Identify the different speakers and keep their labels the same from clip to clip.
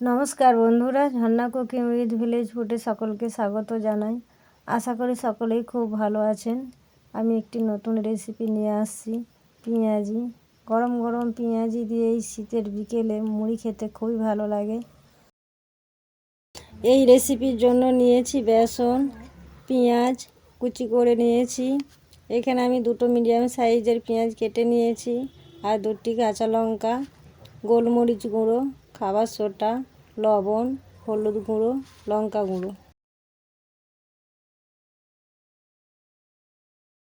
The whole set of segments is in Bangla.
Speaker 1: নমস্কার বন্ধুরা, ঝর্ণা কুকিং উইথ ভিলেজ ফুটে সকলকে স্বাগত জানাই। আশা করি সকলেই খুব ভালো আছেন। আমি একটি নতুন রেসিপি নিয়ে আসছি, পেঁয়াজি। গরম গরম পেঁয়াজি দিয়ে এই শীতের বিকেলে মুড়ি খেতে খুবই ভালো লাগে। এই রেসিপির জন্য নিয়েছি বেসন, পেঁয়াজ, কুচি করে নিয়েছি। এখানে আমি দুটো মিডিয়াম সাইজের পেঁয়াজ কেটে নিয়েছি আর দুটি কাঁচা লঙ্কা, গোলমরিচ গুঁড়ো খাবার সোটা লবণ, হলুদ গুঁড়ো, লঙ্কা গুঁড়ো।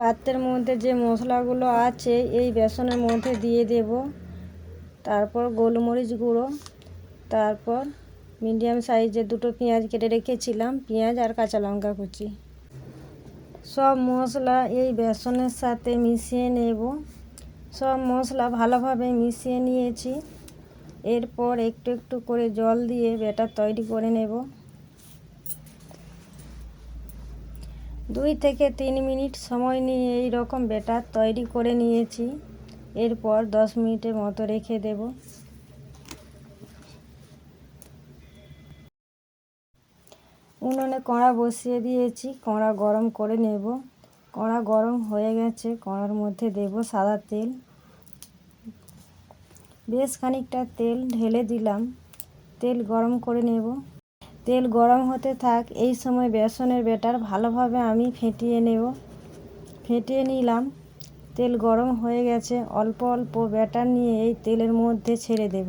Speaker 1: পাত্রের মধ্যে যে মশলাগুলো আছে, এই বেসনের মধ্যে দিয়ে দেব। তারপর গোলমরিচ গুঁড়ো, তারপর মিডিয়াম সাইজের দুটো পেঁয়াজ কেটে রেখেছিলাম, পেঁয়াজ আর কাঁচা লঙ্কা কুচি। সব মশলা এই বেসনের সাথে মিশিয়ে নেব। সব মশলা ভালোভাবে মিশিয়ে নিয়েছি। এরপর একটু একটু করে জল দিয়ে ব্যাটার তৈরি করে নেব। দুই থেকে তিন মিনিট সময় নিয়ে এই রকম ব্যাটার তৈরি করে নিয়েছি। এরপর দশ মিনিটের মতো রেখে দেব। উনুনে কড়া বসিয়ে দিয়েছি, কড়া গরম করে নেব। কড়া গরম হয়ে গেছে, কড়ার মধ্যে দেব সাদা তেল। বেশ খানিকটা তেল ঢেলে দিলাম। তেল গরম করে নেব। তেল গরম হতে থাক, এই সময় বেসনের ব্যাটার ভালোভাবে আমি ফেটিয়ে নেব। ফেটিয়ে নিলাম। তেল গরম হয়ে গেছে। অল্প অল্প ব্যাটার নিয়ে এই তেলের মধ্যে ছেড়ে দেব।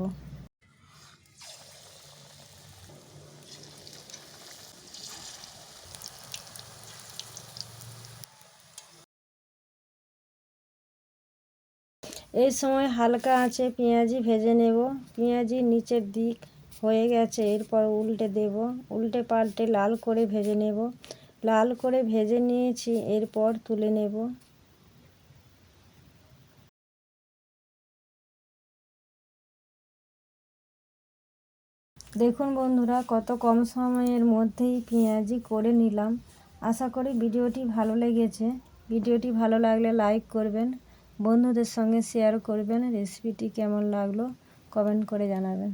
Speaker 1: এই সময় হালকা আঁচে পেঁয়াজি ভেজে নেব। পেঁয়াজি নিচের দিক হয়ে গেছে, এরপর উল্টে দেব। উল্টে পাল্টে লাল করে ভেজে নেব। লাল করে ভেজে নিয়েছি, এরপর তুলে নেব। দেখুন বন্ধুরা, কত কম সময়ের মধ্যেই পেঁয়াজি করে নিলাম। আশা করি ভিডিওটি ভালো লেগেছে। ভিডিওটি ভালো লাগলে লাইক করবেন। বন্ধুদের সঙ্গে শেয়ার করবেন রেসিপিটি কেমন লাগল কমেন্ট করে জানাবেন।